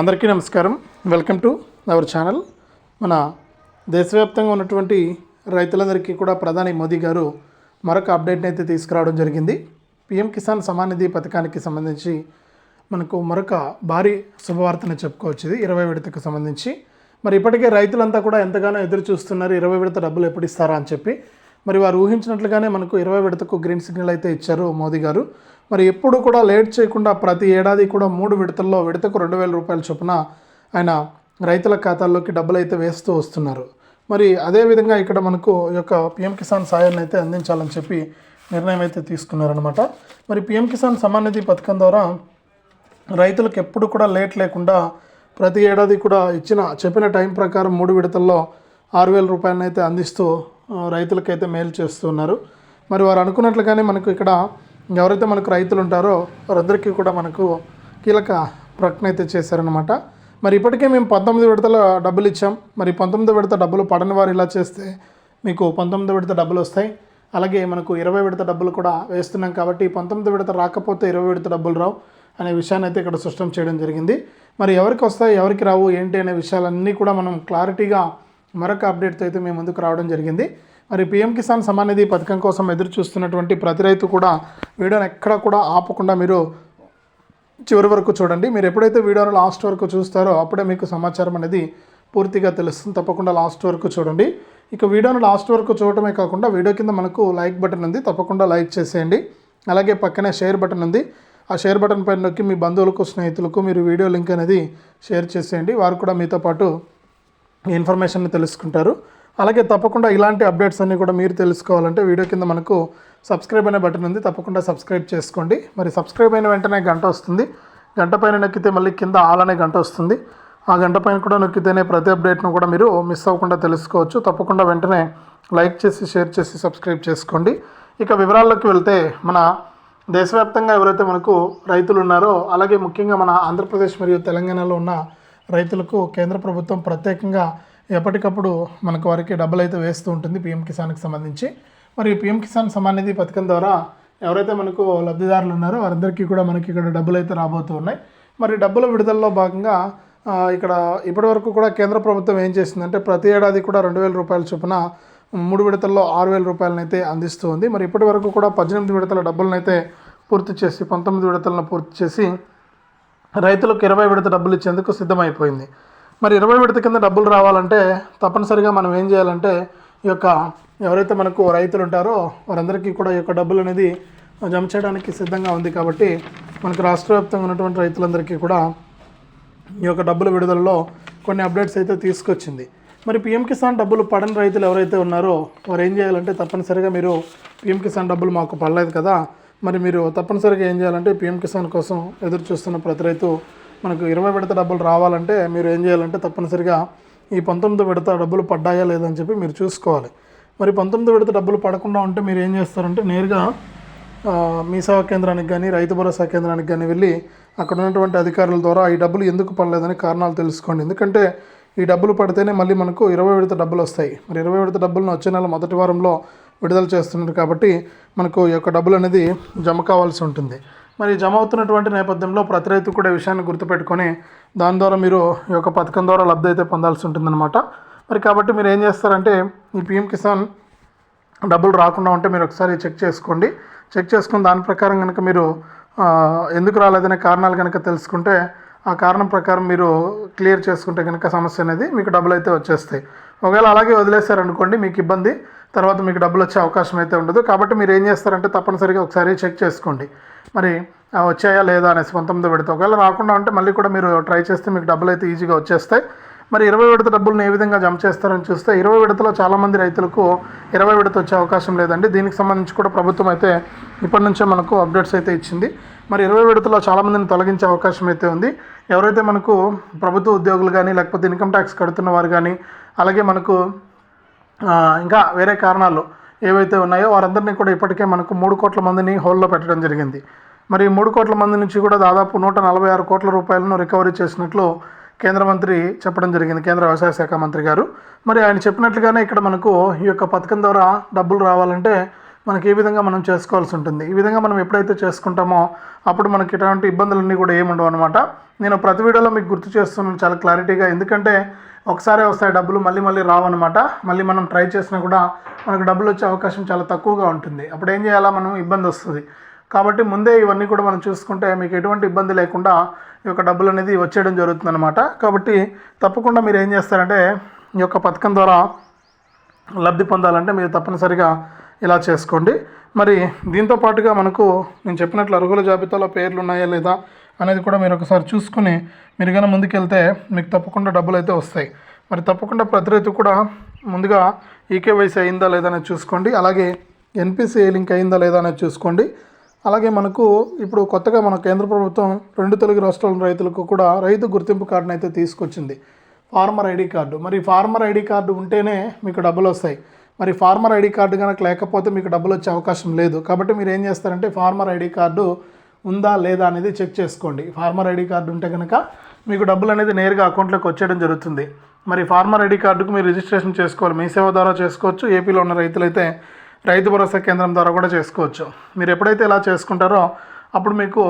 అందరికీ నమస్కారం. Welcome to our channel. మన దేశవ్యాప్తంగా ఉన్నటువంటి రైతులందరికీ కూడా ప్రధాని మోదీ గారు మరొక అప్డేట్ని అయితే తీసుకురావడం జరిగింది. పిఎం కిసాన్ సమాన్ నిధి పథకానికి సంబంధించి మనకు మరొక భారీ శుభవార్తను చెప్పుకోవచ్చు ఇది ఇరవై విడతకు సంబంధించి. మరి ఇప్పటికే రైతులంతా కూడా ఎంతగానో ఎదురు చూస్తున్నారు ఇరవై విడత డబ్బులు ఎప్పుడు ఇస్తారా అని చెప్పి. మరి వారు ఊహించినట్లుగానే మనకు ఇరవై విడతకు గ్రీన్ సిగ్నల్ అయితే ఇచ్చారు మోదీ గారు. మరి ఎప్పుడు కూడా లేట్ చేయకుండా ప్రతి ఏడాది కూడా మూడు విడతల్లో విడతకు రెండు వేల రూపాయల చొప్పున ఆయన రైతుల ఖాతాల్లోకి డబ్బులు అయితే వేస్తూ వస్తున్నారు. మరి అదేవిధంగా ఇక్కడ మనకు ఈ యొక్క పిఎం కిసాన్ సాయాన్ని అయితే అందించాలని చెప్పి నిర్ణయం అయితే తీసుకున్నారనమాట మరి పిఎం కిసాన్ సమాన్ నిధి పథకం ద్వారా రైతులకు ఎప్పుడు కూడా లేట్ లేకుండా ప్రతి ఏడాది కూడా ఇచ్చిన చెప్పిన టైం ప్రకారం మూడు విడతల్లో ఆరు వేల రూపాయలను అయితే అందిస్తూ రైతులకైతే మేలు చేస్తున్నారు. మరి వారు అనుకున్నట్లుగానే మనకు ఇక్కడ ఎవరైతే మనకు రైతులు ఉంటారో వారందరికీ కూడా మనకు కీలక ప్రకటన అయితే చేశారనమాట మరి ఇప్పటికే మేము పంతొమ్మిది విడతల డబ్బులు ఇచ్చాం. మరి పంతొమ్మిది విడత డబ్బులు పడని వారు ఇలా చేస్తే మీకు పంతొమ్మిది విడత డబ్బులు వస్తాయి. అలాగే మనకు ఇరవై విడత డబ్బులు కూడా వేస్తున్నాం కాబట్టి పంతొమ్మిది విడత రాకపోతే ఇరవై విడత డబ్బులు రావు అనే విషయాన్ని అయితే ఇక్కడ స్పష్టం చేయడం జరిగింది. మరి ఎవరికి వస్తాయి ఎవరికి రావు ఏంటి అనే విషయాలన్నీ కూడా మనం క్లారిటీగా మరొక అప్డేట్తో అయితే మేము ముందుకు రావడం జరిగింది. మరి పిఎం కిసాన్ సమాన్ నిధి పథకం కోసం ఎదురు చూస్తున్నటువంటి ప్రతి రైతు కూడా వీడియోని ఎక్కడా కూడా ఆపకుండా మీరు చివరి వరకు చూడండి. మీరు ఎప్పుడైతే వీడియోను లాస్ట్ వరకు చూస్తారో అప్పుడే మీకు సమాచారం అనేది పూర్తిగా తెలుస్తుంది. తప్పకుండా లాస్ట్ వరకు చూడండి. ఇక వీడియోను లాస్ట్ వరకు చూడటమే కాకుండా వీడియో కింద మనకు లైక్ బటన్ ఉంది. తప్పకుండా లైక్ చేసేయండి. అలాగే పక్కనే షేర్ బటన్ ఉంది. ఆ షేర్ బటన్ పైన నొక్కి మీ బంధువులకు స్నేహితులకు మీరు వీడియో లింక్ అనేది షేర్ చేసేయండి. వారు కూడా మీతో పాటు ఇన్ఫర్మేషన్ని ఇన్ఫర్మేషన్ తెలుసుకుంటారు. అలాగే తప్పకుండా ఇలాంటి అప్డేట్స్ అన్నీ కూడా మీరు తెలుసుకోవాలంటే వీడియో కింద మనకు సబ్స్క్రైబ్ అనే బటన్ ఉంది. తప్పకుండా సబ్స్క్రైబ్ చేసుకోండి. మరి సబ్స్క్రైబ్ అయిన వెంటనే గంట వస్తుంది. గంట పైన నొక్కితే మళ్ళీ కింద ఆల్ అనే గంట వస్తుంది. ఆ గంట పైన కూడా నొక్కితేనే ప్రతి అప్డేట్ను కూడా మీరు మిస్ అవ్వకుండా తెలుసుకోవచ్చు. తప్పకుండా వెంటనే లైక్ చేసి షేర్ చేసి సబ్స్క్రైబ్ చేసుకోండి. ఇక వివరాల్లోకి వెళ్తే మన దేశవ్యాప్తంగా ఎవరైతే మనకు రైతులు ఉన్నారో అలాగే ముఖ్యంగా మన ఆంధ్రప్రదేశ్ మరియు తెలంగాణలో ఉన్న రైతులకు కేంద్ర ప్రభుత్వం ప్రత్యేకంగా ఎప్పటికప్పుడు మనకు వారికి డబ్బులు అయితే వేస్తూ ఉంటుంది పిఎం కిసాన్కి సంబంధించి. మరి పిఎం కిసాన్ సమాన్ నిధి పథకం ద్వారా ఎవరైతే మనకు లబ్ధిదారులు ఉన్నారో వారందరికీ కూడా మనకి ఇక్కడ డబ్బులు అయితే రాబోతూ ఉన్నాయి. మరి డబ్బుల విడుదలలో భాగంగా ఇక్కడ ఇప్పటివరకు కూడా కేంద్ర ప్రభుత్వం ఏం చేసిందంటే ప్రతి ఏడాది కూడా రెండు వేల రూపాయల చొప్పున మూడు విడతల్లో ఆరు వేల రూపాయలను అయితే అందిస్తూ ఉంది. మరి ఇప్పటి వరకు కూడా పద్దెనిమిది విడతల డబ్బులను అయితే పూర్తి చేసి పంతొమ్మిది విడతలను పూర్తి చేసి రైతులకు ఇరవై విడత డబ్బులు ఇచ్చేందుకు సిద్ధమైపోయింది. మరి ఇరవై విడత కింద డబ్బులు రావాలంటే తప్పనిసరిగా మనం ఏం చేయాలంటే ఈ యొక్క ఎవరైతే మనకు రైతులు ఉంటారో వారందరికీ కూడా ఈ యొక్క డబ్బులు అనేది జమ చేయడానికి సిద్ధంగా ఉంది కాబట్టి మనకు రాష్ట్ర వ్యాప్తంగా ఉన్నటువంటి రైతులందరికీ కూడా ఈ యొక్క డబ్బుల విడుదలలో కొన్ని అప్డేట్స్ అయితే తీసుకొచ్చింది. మరి పిఎం కిసాన్ డబ్బులు పడని రైతులు ఎవరైతే ఉన్నారో వారు ఏం చేయాలంటే తప్పనిసరిగా మీరు పిఎం కిసాన్ డబ్బులు మాకు పడలేదు కదా మరి మీరు తప్పనిసరిగా ఏం చేయాలంటే పిఎం కిసాన్ కోసం ఎదురు చూస్తున్న ప్రతి రైతు మనకు ఇరవై విడత డబ్బులు రావాలంటే మీరు ఏం చేయాలంటే తప్పనిసరిగా ఈ పంతొమ్మిది విడత డబ్బులు పడ్డాయా లేదని చెప్పి మీరు చూసుకోవాలి. మరి పంతొమ్మిది విడత డబ్బులు పడకుండా ఉంటే మీరు ఏం చేస్తారంటే నేరుగా మీ సేవా కేంద్రానికి కానీ రైతు భరోసా కేంద్రానికి కానీ వెళ్ళి అక్కడ ఉన్నటువంటి అధికారుల ద్వారా ఈ డబ్బులు ఎందుకు పడలేదని కారణాలు తెలుసుకోండి. ఎందుకంటే ఈ డబ్బులు పడితేనే మళ్ళీ మనకు ఇరవై విడత డబ్బులు వస్తాయి. మరి ఇరవై విడత డబ్బులను వచ్చే నెల మొదటి వారంలో విడుదల చేస్తున్నారు కాబట్టి మనకు ఈ యొక్క డబ్బులు అనేది జమ కావాల్సి ఉంటుంది. మరి జమ అవుతున్నటువంటి నేపథ్యంలో ప్రతి రైతు కూడా ఈ విషయాన్ని గుర్తుపెట్టుకొని దాని ద్వారా మీరు ఈ యొక్క పథకం ద్వారా లబ్ధి అయితే పొందాల్సి ఉంటుందన్నమాట. మరి కాబట్టి మీరు ఏం చేస్తారంటే ఈ పిఎం కిసాన్ డబ్బులు రాకుండా ఉంటే మీరు ఒకసారి చెక్ చేసుకోండి. చెక్ చేసుకుని దాని ప్రకారం కనుక మీరు ఎందుకు రాలేదనే కారణాలు కనుక తెలుసుకుంటే ఆ కారణం ప్రకారం మీరు క్లియర్ చేసుకుంటే కనుక సమస్య అనేది మీకు డబ్బులు అయితే వచ్చేస్తాయి. ఒకవేళ అలాగే వదిలేశారనుకోండి మీకు ఇబ్బంది. తర్వాత మీకు డబ్బులు వచ్చే అవకాశం అయితే ఉండదు. కాబట్టి మీరు ఏం చేస్తారంటే తప్పనిసరిగా ఒకసారి చెక్ చేసుకోండి. మరి వచ్చాయా లేదా? అనేసి పంతొమ్మిది విడత ఒకవేళ రాకుండా ఉంటే మళ్ళీ కూడా మీరు ట్రై చేస్తే మీకు డబ్బులు అయితే ఈజీగా వచ్చేస్తాయి. మరి ఇరవై విడత డబ్బులను ఏ విధంగా జమ చేస్తారని చూస్తే ఇరవై విడతలో చాలామంది రైతులకు ఇరవై విడత వచ్చే అవకాశం లేదండి. దీనికి సంబంధించి కూడా ప్రభుత్వం అయితే ఇప్పటి నుంచే మనకు అప్డేట్స్ అయితే ఇచ్చింది. మరి ఇరవై విడతలో చాలామందిని తొలగించే అవకాశం అయితే ఉంది. ఎవరైతే మనకు ప్రభుత్వ ఉద్యోగులు కానీ లేకపోతే ఇన్కమ్ ట్యాక్స్ కడుతున్న వారు కానీ అలాగే మనకు ఇంకా వేరే కారణాలు ఏవైతే ఉన్నాయో వారందరినీ కూడా ఇప్పటికే మనకు మూడు కోట్ల మందిని హోల్లో పెట్టడం జరిగింది. మరి మూడు కోట్ల మంది నుంచి కూడా దాదాపు నూట నలభై ఆరు కోట్ల రూపాయలను రికవరీ చేసినట్లు కేంద్ర మంత్రి చెప్పడం జరిగింది కేంద్ర వ్యవసాయ శాఖ మంత్రి గారు. మరి ఆయన చెప్పినట్లుగానే ఇక్కడ మనకు ఈ యొక్క పథకం ద్వారా డబ్బులు రావాలంటే మనకి ఏ విధంగా మనం చేసుకోవాల్సి ఉంటుంది. ఈ విధంగా మనం ఎప్పుడైతే చేసుకుంటామో అప్పుడు మనకి ఎటువంటి ఇబ్బందులన్నీ కూడా ఏమి ఉండవు అనమాట నేను ప్రతి వీడియోలో మీకు గుర్తు చేస్తున్నాను చాలా క్లారిటీగా. ఎందుకంటే ఒకసారే వస్తాయి డబ్బులు మళ్ళీ మళ్ళీ రావన్నమాట మళ్ళీ మనం ట్రై చేసినా కూడా మనకు డబ్బులు వచ్చే అవకాశం చాలా తక్కువగా ఉంటుంది. అప్పుడు ఏం చేయాలా మనం? ఇబ్బంది వస్తుంది. కాబట్టి ముందే ఇవన్నీ కూడా మనం చూసుకుంటే మీకు ఎటువంటి ఇబ్బంది లేకుండా ఈ యొక్క డబ్బులు అనేది వచ్చేయడం జరుగుతుంది అనమాట కాబట్టి తప్పకుండా మీరు ఏం చేస్తారంటే ఈ యొక్క పథకం ద్వారా లబ్ధి పొందాలంటే మీరు తప్పనిసరిగా ఇలా చేసుకోండి. మరి దీంతో పాటుగా మనకు నేను చెప్పినట్లు అర్హుల జాబితాలో పేర్లు ఉన్నాయా లేదా అనేది కూడా మీరు ఒకసారి చూసుకుని మీరు కనుక ముందుకెళ్తే మీకు తప్పకుండా డబ్బులు అయితే వస్తాయి. మరి తప్పకుండా ప్రతి రైతు కూడా ముందుగా ఈకేవైసీ అయిందా లేదా అనేది చూసుకోండి. అలాగే ఎన్పిసిఐ లింక్ అయిందా లేదా అనేది చూసుకోండి. అలాగే మనకు ఇప్పుడు కొత్తగా మన కేంద్ర ప్రభుత్వం రెండు తెలుగు రాష్ట్రాల రైతులకు కూడా రైతు గుర్తింపు కార్డును అయితే తీసుకొచ్చింది. Farmer ID card. మరి ఫార్మర్ ఐడి కార్డు ఉంటేనే మీకు డబ్బులు వస్తాయి. మరి ఫార్మర్ ఐడి కార్డు కనుక లేకపోతే మీకు డబ్బులు వచ్చే అవకాశం లేదు. కాబట్టి మీరు ఏం చేస్తారంటే ఫార్మర్ ఐడి కార్డు ఉందా లేదా అనేది చెక్ చేసుకోండి. ఫార్మర్ ఐడి కార్డు ఉంటే కనుక మీకు డబ్బులు అనేది నేరుగా అకౌంట్లోకి వచ్చేయడం జరుగుతుంది. మరి ఫార్మర్ ఐడి కార్డుకు మీరు రిజిస్ట్రేషన్ చేసుకోవాలి. మీ సేవ ద్వారా చేసుకోవచ్చు. ఏపీలో ఉన్న రైతులైతే రైతు భరోసా కేంద్రం ద్వారా కూడా చేసుకోవచ్చు. మీరు ఎప్పుడైతే ఇలా చేసుకుంటారో అప్పుడు మీకు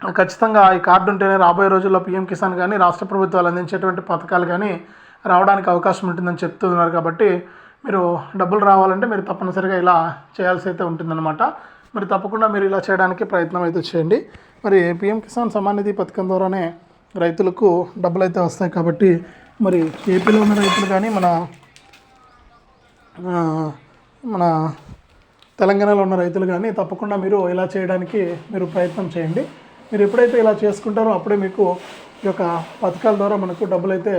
ఖచ్చితంగా ఈ కార్డు ఉంటేనే రాబోయే రోజుల్లో పీఎం కిసాన్ కానీ రాష్ట్ర ప్రభుత్వాలు అందించేటువంటి పథకాలు కానీ రావడానికి అవకాశం ఉంటుందని చెప్తున్నారు. కాబట్టి మీరు డబ్బులు రావాలంటే మీరు తప్పనిసరిగా ఇలా చేయాల్సి అయితే ఉంటుందన్నమాట. మరి తప్పకుండా మీరు ఇలా చేయడానికి ప్రయత్నం అయితే చేయండి. మరి పీఎం కిసాన్ సమాన్ నిధి పథకం ద్వారానే రైతులకు డబ్బులు అయితే వస్తాయి కాబట్టి మరి ఏపీలో ఉన్న రైతులు కానీ మన మన తెలంగాణలో ఉన్న రైతులు కానీ తప్పకుండా మీరు ఇలా చేయడానికి మీరు ప్రయత్నం చేయండి. మీరు ఎప్పుడైతే ఇలా చేసుకుంటారో అప్పుడే మీకు ఈ యొక్క పథకాల ద్వారా మనకు డబ్బులు అయితే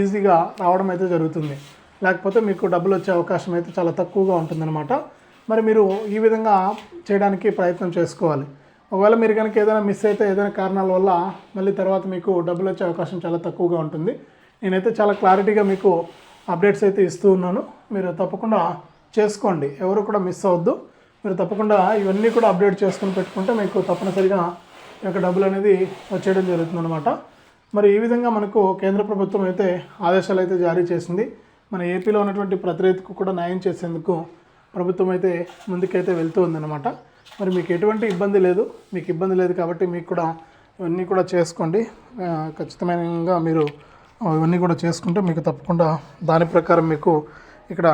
ఈజీగా రావడం అయితే జరుగుతుంది. లేకపోతే మీకు డబ్బులు వచ్చే అవకాశం అయితే చాలా తక్కువగా ఉంటుందన్నమాట. మరి మీరు ఈ విధంగా చేయడానికి ప్రయత్నం చేసుకోవాలి. ఒకవేళ మీరు కనుక ఏదైనా మిస్ అయితే ఏదైనా కారణాల వల్ల మళ్ళీ తర్వాత మీకు డబ్బులు వచ్చే అవకాశం చాలా తక్కువగా ఉంటుంది. నేనైతే చాలా క్లారిటీగా మీకు అప్డేట్స్ అయితే ఇస్తూ ఉన్నాను. మీరు తప్పకుండా చేసుకోండి. ఎవరు కూడా మిస్ అవ్వద్దు. మీరు తప్పకుండా ఇవన్నీ కూడా అప్డేట్ చేసుకుని పెట్టుకుంటే మీకు తప్పనిసరిగా ఈ యొక్క డబ్బులు అనేది వచ్చేయడం జరుగుతుందన్నమాట. మరి ఈ విధంగా మనకు కేంద్ర ప్రభుత్వం అయితే ఆదేశాలు అయితే జారీ చేసింది. మన ఏపీలో ఉన్నటువంటి ప్రతి రైతుకు కూడా న్యాయం చేసేందుకు ప్రభుత్వం అయితే ముందుకైతే వెళ్తూ ఉందన్నమాట. మరి మీకు ఎటువంటి ఇబ్బంది లేదు. మీకు ఇబ్బంది లేదు కాబట్టి మీకు కూడా ఇవన్నీ కూడా చేసుకోండి. ఖచ్చితమైనగా మీరు ఇవన్నీ కూడా చేసుకుంటే మీకు తప్పకుండా దాని ప్రకారం మీకు ఇక్కడ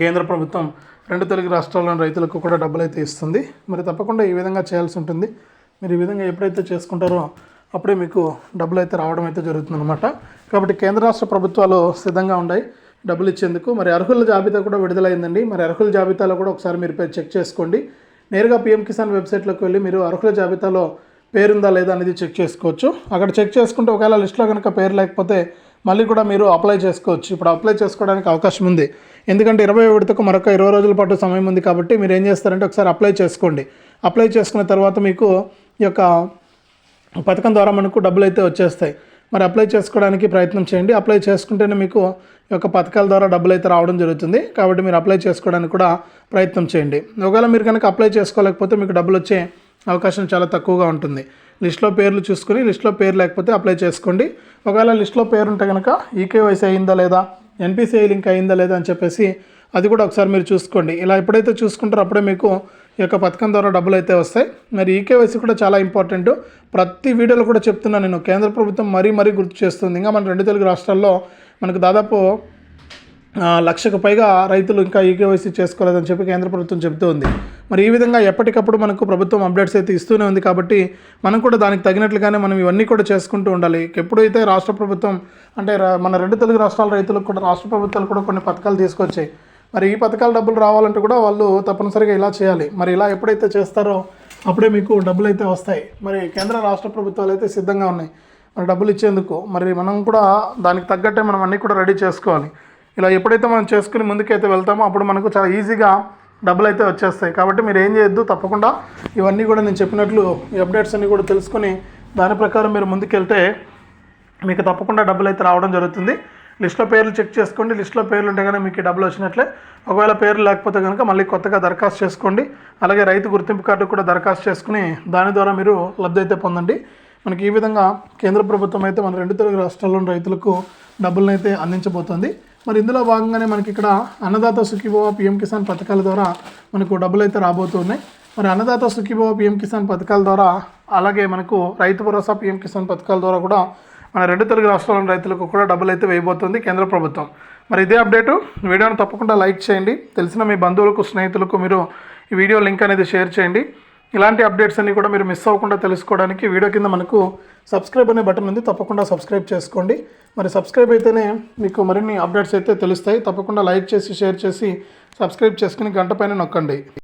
కేంద్ర ప్రభుత్వం రెండు తెలుగు రాష్ట్రాల్లోని రైతులకు కూడా డబ్బులు అయితే ఇస్తుంది. మరి తప్పకుండా ఈ విధంగా చేయాల్సి ఉంటుంది. మీరు ఈ విధంగా ఎప్పుడైతే చేసుకుంటారో అప్పుడే మీకు డబ్బులు అయితే రావడం అయితే జరుగుతుందన్నమాట. కాబట్టి కేంద్ర రాష్ట్ర ప్రభుత్వాలు సిద్ధంగా ఉన్నాయి. డబ్బులు ఇచ్చేందుకు. మరి అర్హుల జాబితా కూడా విడుదలైందండి. మరి అర్హుల జాబితాలో కూడా ఒకసారి మీరు పేరు చెక్ చేసుకోండి. నేరుగా పిఎం కిసాన్ వెబ్సైట్లోకి వెళ్ళి మీరు అర్హుల జాబితాలో పేరుందా లేదా అనేది చెక్ చేసుకోవచ్చు. అక్కడ చెక్ చేసుకుంటే ఒకవేళ లిస్ట్లో కనుక పేరు లేకపోతే మళ్ళీ కూడా మీరు అప్లై చేసుకోవచ్చు. ఇప్పుడు అప్లై చేసుకోవడానికి అవకాశం ఉంది. ఎందుకంటే ఇరవై విడతకు మరొక ఇరవై రోజుల పాటు సమయం ఉంది కాబట్టి మీరు ఏం చేస్తారంటే ఒకసారి అప్లై చేసుకోండి. అప్లై చేసుకున్న తర్వాత మీకు ఈ యొక్క పథకం ద్వారా మనకు డబ్బులు అయితే వచ్చేస్తాయి. మరి అప్లై చేసుకోవడానికి ప్రయత్నం చేయండి. అప్లై చేసుకుంటేనే మీకు ఈ యొక్క పథకాల ద్వారా డబ్బులు అయితే రావడం జరుగుతుంది. కాబట్టి మీరు అప్లై చేసుకోవడానికి కూడా ప్రయత్నం చేయండి. ఒకవేళ మీరు కనుక అప్లై చేసుకోలేకపోతే మీకు డబ్బులు వచ్చే అవకాశం చాలా తక్కువగా ఉంటుంది. లిస్ట్లో పేర్లు చూసుకుని లిస్ట్లో పేరు లేకపోతే అప్లై చేసుకోండి. ఒకవేళ లిస్ట్లో పేరు ఉంటే కనుక ఈకేవైసీ అయిందా లేదా ఎన్పిసిఐ లింక్ అయిందా లేదా అని చెప్పేసి అది కూడా ఒకసారి మీరు చూసుకోండి. ఇలా ఎప్పుడైతే చూసుకుంటారో అప్పుడే మీకు ఈ యొక్క పథకం ద్వారా డబ్బులు అయితే వస్తాయి. మరి ఈకేవైసీ కూడా చాలా ఇంపార్టెంట్. ప్రతి వీడియోలో కూడా చెప్తున్నాను నేను. కేంద్ర ప్రభుత్వం మరీ మరీ గుర్తు చేస్తుంది. ఇంకా మన రెండు తెలుగు రాష్ట్రాల్లో మనకు దాదాపు లక్షకు పైగా రైతులు ఇంకా ఈకేవైసీ చేసుకోలేదని చెప్పి కేంద్ర ప్రభుత్వం చెబుతూ ఉంది. మరి ఈ విధంగా ఎప్పటికప్పుడు మనకు ప్రభుత్వం అప్డేట్స్ అయితే ఇస్తూనే ఉంది కాబట్టి మనం కూడా దానికి తగినట్లుగానే మనం ఇవన్నీ కూడా చేసుకుంటూ ఉండాలి. ఎప్పుడైతే రాష్ట్ర ప్రభుత్వం అంటే మన రెండు తెలుగు రాష్ట్రాల రైతులకు కూడా రాష్ట్ర ప్రభుత్వాలు కూడా కొన్ని పథకాలు తీసుకొచ్చాయి. మరి ఈ పథకాల డబ్బులు రావాలంటే కూడా వాళ్ళు తప్పనిసరిగా ఇలా చేయాలి. మరి ఇలా ఎప్పుడైతే చేస్తారో అప్పుడే మీకు డబ్బులు అయితే వస్తాయి. మరి కేంద్ర రాష్ట్ర ప్రభుత్వాలు అయితే సిద్ధంగా ఉన్నాయి. మరి డబ్బులు ఇచ్చేందుకు. మరి మనం కూడా దానికి తగ్గట్టే మనం అన్నీ కూడా రెడీ చేసుకోవాలి. ఇలా ఎప్పుడైతే మనం చేసుకుని ముందుకైతే వెళ్తామో అప్పుడు మనకు చాలా ఈజీగా డబ్బులు అయితే వచ్చేస్తాయి. కాబట్టి మీరు ఏం చేయొద్దు తప్పకుండా ఇవన్నీ కూడా నేను చెప్పినట్లు ఈ అప్డేట్స్ అన్నీ కూడా తెలుసుకొని దాని ప్రకారం మీరు ముందుకెళ్తే మీకు తప్పకుండా డబ్బులు అయితే రావడం జరుగుతుంది. లిస్ట్లో పేర్లు చెక్ చేసుకోండి. లిస్ట్లో పేర్లు ఉంటే కనుక మీకు డబ్బులు వచ్చినట్లే. ఒకవేళ పేర్లు లేకపోతే కనుక మళ్ళీ కొత్తగా దరఖాస్తు చేసుకోండి. అలాగే రైతు గుర్తింపు కార్డు కూడా దరఖాస్తు చేసుకుని దాని ద్వారా మీరు లబ్ధి అయితే పొందండి. మనకి ఈ విధంగా కేంద్ర ప్రభుత్వం అయితే మన రెండు తెలుగు రాష్ట్రాల్లోని రైతులకు డబ్బులను అయితే అందించబోతోంది. మరి ఇందులో భాగంగానే మనకి ఇక్కడ అన్నదాత సుఖీభవ పిఎం కిసాన్ పథకాల ద్వారా మనకు డబ్బులు అయితే రాబోతున్నాయి. మరి అన్నదాత సుఖీభవ పిఎం కిసాన్ పథకాల ద్వారా అలాగే మనకు రైతు భరోసా పిఎం కిసాన్ పథకాల ద్వారా కూడా మన రెండు తెలుగు రాష్ట్రాల రైతులకు కూడా డబ్బులు అయితే వేయబోతుంది కేంద్ర ప్రభుత్వం. మరి ఇదే అప్డేటు. వీడియోను తప్పకుండా లైక్ చేయండి. తెలిసిన మీ బంధువులకు స్నేహితులకు మీరు ఈ వీడియో లింక్ అనేది షేర్ చేయండి. ఇలాంటి అప్డేట్స్ అన్ని కూడా మీరు మిస్ అవ్వకుండా తెలుసుకోవడానికి వీడియో కింద మనకు సబ్స్క్రైబ్ అనే బటన్ ఉంది. తప్పకుండా సబ్స్క్రైబ్ చేసుకోండి. మరి సబ్స్క్రైబ్ అయితేనే మీకు మరిన్ని అప్డేట్స్ అయితే తెలుస్తాయి. తప్పకుండా లైక్ చేసి షేర్ చేసి సబ్స్క్రైబ్ చేసుకుని గంట పైన నొక్కండి.